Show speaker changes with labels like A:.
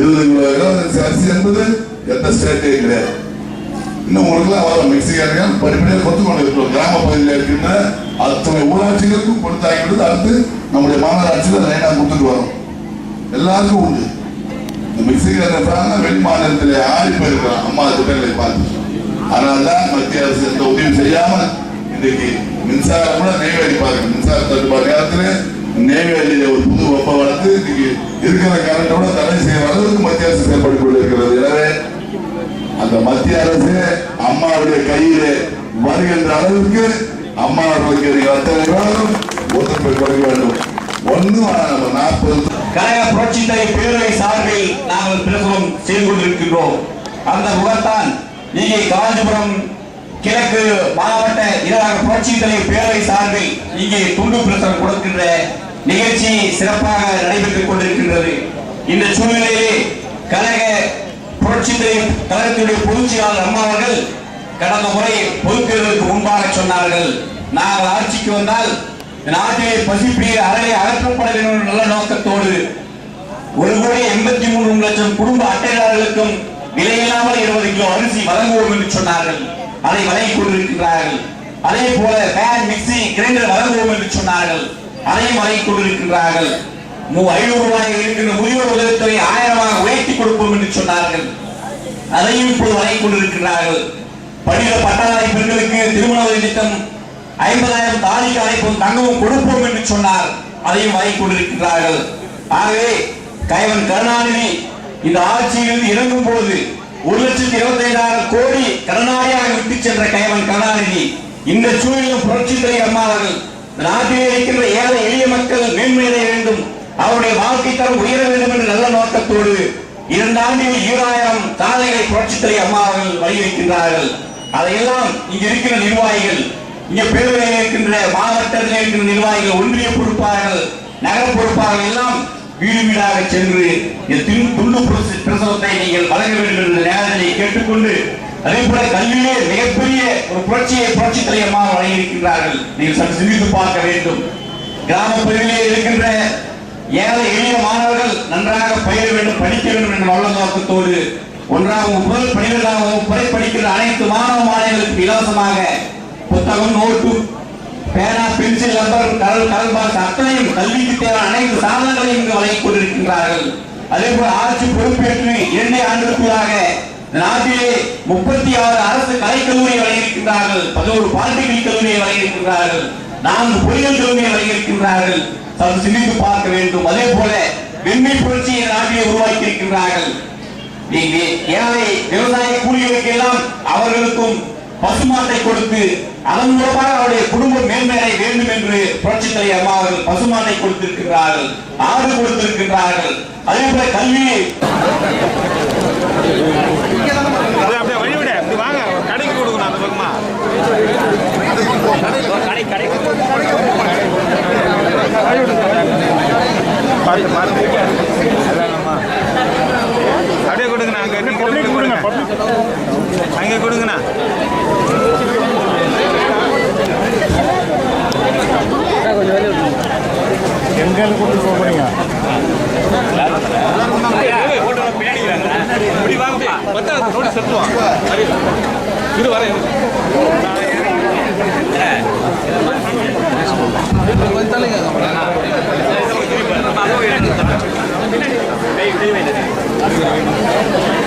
A: இருபது கிலோ அரிசி என்பது எந்த ஸ்டேட்டே கிடையாது இன்னும் உங்களுக்குலாம் வரும் மெக்சிகர்கள் படிப்படியாக கொத்து கொண்டு இருக்கிறோம் கிராம பகுதியில் இருக்கின்ற அத்தனை ஊராட்சிகளுக்கும் கொடுத்தாங்கிவிடுது அடுத்து நம்முடைய மாநகராட்சியில் லைனாக கொடுத்துட்டு வரோம் எல்லாருக்கும் உண்டு இந்த மெக்சிகர் இருப்பாங்க வெளி மாநிலத்தில் ஆடி போயிருக்கிறான் அம்மா திட்டங்களை பார்த்து அதனால தான் மத்திய அரசு எந்த உதவியும் செய்யாமல் இன்றைக்கு மின்சாரம் கூட நெய்வேலி பாருங்க மின்சார தட்டுப்பாடு நேரத்தில் நெய்வேலியில ஒரு புது வெப்ப வளர்த்து இன்னைக்கு இருக்கிற கரண்டோட தடை செய்யற அளவுக்கு மத்திய அரசு செயல்பட்டு கொண்டிருக்கிறது. எனவே அந்த மத்திய அரசு அம்மாவுடைய கையிலே வருகின்ற அளவுக்கு அம்மா அவர்களுக்கு நீங்கள் அத்தனை பேரும் ஒத்துழைப்பு கொடுக்க வேண்டும். ஒன்னும் நம்ம நாற்பது
B: கழக புரட்சித்தலை பேரவை சார்பில் நாங்கள் பிரசுரம் செய்து கொண்டிருக்கின்றோம். அந்த முகத்தான் இங்கே காஞ்சிபுரம் கிழக்கு மாவட்ட புரட்சி தலை பேரவை சார்பில் இங்கே துண்டு பிரசுரம் கொடுக்கின்ற நிகழ்ச்சி சிறப்பாக நடைபெற்றுக் கொண்டிருக்கின்றது. இந்த சூழ்நிலையிலே கழக புரட்சித்துறை கழகத்தினுடைய பொதுச் செயலாளர் அம்மா அவர்கள் கடந்த முறை பொதுத்தேர்தலுக்கு முன்பாக சொன்னார்கள். நாங்கள் ஆட்சிக்கு வந்தால் நாட்டிலே பசிப்பிடிய அறையை அகற்றப்பட வேண்டும் நல்ல நோக்கத்தோடு ஒரு கோடி எண்பத்தி மூணு லட்சம் குடும்ப அட்டைதாரர்களுக்கும் விலையில்லாமல் இருபது கிலோ அரிசி வழங்குவோம் என்று சொன்னார்கள். அதை வழங்கி கொண்டிருக்கிறார்கள் அதே போல ஃபேன் மிக்சி கிரைண்டர் வழங்குவோம் என்று சொன்னார்கள். அதையும் வழங்கிக் கொண்டிருக்கிறார்கள் ஐநூறு ரூபாய் இருக்கின்ற முதியோர் உதவித்தொகை ஆயிரமாக உயர்த்தி கொடுப்போம் என்று சொன்னார்கள். அதையும் இப்போது வழங்கிக் கொண்டிருக்கிறார்கள் படித்த பட்டதாரி பெண்களுக்கு திருமண உதவி திட்டம் ஐம்பதாயிரம் தாலிக்கு அழைப்போம் தங்கமும் கொடுப்போம் என்று சொன்னார். அதையும் வழங்கிக் கொண்டிருக்கிறார்கள் ஆகவே கைவன் கருணாநிதி இந்த ஆட்சியில் இறங்கும் போது ஒரு லட்சத்தி இருபத்தி ஐந்தாயிரம் கோடி கடனாளியாக விட்டு சென்ற கைவன் கருணாநிதி இந்த சூழலிலும் புரட்சித்துறை அம்மா இருக்கின்ற ஏழை எளிய மக்கள் மேன்மையடைய வேண்டும். அவருடைய வாழ்க்கை தரம் உயர வேண்டும் என்ற நல்ல நோக்கத்தோடு இரண்டாண்டில் ஈராயிரம் தாதைகளை புரட்சித்துறை அம்மா அவர்கள் அதையெல்லாம் இங்க இருக்கிற நிர்வாகிகள் இங்க பேரவையில் இருக்கின்ற மாவட்டத்தில் இருக்கின்ற நிர்வாகிகள் ஒன்றிய பொறுப்பாளர்கள் நகர பொறுப்பாளர்கள் எல்லாம் வீடு வீடாக சென்று இந்த துண்டு பிரச- பிரசவத்தை நீங்கள் வழங்க வேண்டும் என்ற நேரத்தை கேட்டுக்கொண்டு அதே போல கல்வியிலே மிகப்பெரிய ஒரு புரட்சியை புரட்சி தலையமாக வழங்கியிருக்கின்றார்கள். நீங்கள் சற்று சிந்தித்து பார்க்க வேண்டும். கிராம பகுதியிலே இருக்கின்ற ஏழை எளிய மாணவர்கள் நன்றாக பயிர வேண்டும் படிக்க வேண்டும் என்ற நல்ல நோக்கத்தோடு ஒன்றாம் வகுப்பு முதல் பனிரெண்டாம் வகுப்பு வரை படிக்கிற அனைத்து மாணவ மாணவர்களுக்கு இலவசமாக புத்தகம் நோட்டு பேனா பென்சில் ரப்பர் கரல் கரல் பாக்ஸ் அத்தனையும் கல்விக்கு தேவையான அனைத்து சாதனங்களையும் இங்கு வழங்கிக் கொண்டிருக்கின்றார்கள். அதே போல ஆட்சி பொறுப்பேற்று இரண்டே ஆண்டுக்குள்ளாக நாட்டிலே முப்பத்தி ஆறு அரசு கலைக்கல்லூரியை வழங்கியிருக்கின்றார்கள் பதினோரு பாலிடெக்னிக் கல்லூரியை வழங்கியிருக்கின்றார்கள் நான்கு பொறியியல் கல்லூரியை வழங்கியிருக்கின்றார்கள் சற்று சிந்தித்து பார்க்க வேண்டும். அதே போல வெண்மை புரட்சியை நாட்டிலே உருவாக்கி இருக்கின்றார்கள் ஏழை விவசாய கூலிகளுக்கு எல்லாம் அவர்களுக்கும் பசுமாட்டை கொடுத்து அதன் மூலமாக அவருடைய குடும்ப மேன்மையை வேண்டும் என்று புரட்சித் தலைவர் அம்மா அவர்கள் பசுமாட்டை கொடுத்திருக்கிறார்கள் ஆடு கொடுத்திருக்கிறார்கள் அதே போல கல்வியை
C: அது அப்படியே வழி விட இப்படி வாங்க கடைக்கு கொடுக்கணும் அந்த பக்கமா பார்த்து பார்த்து. அப்படியே கொடுங்கண்ணா அங்கே நீங்க கொடுங்க அங்கே கொடுங்கண்ணா.
D: எங்கே கூட்டு போக போறீங்க?
C: இப்படி வாங்கப்பா இது வர
D: Thank you.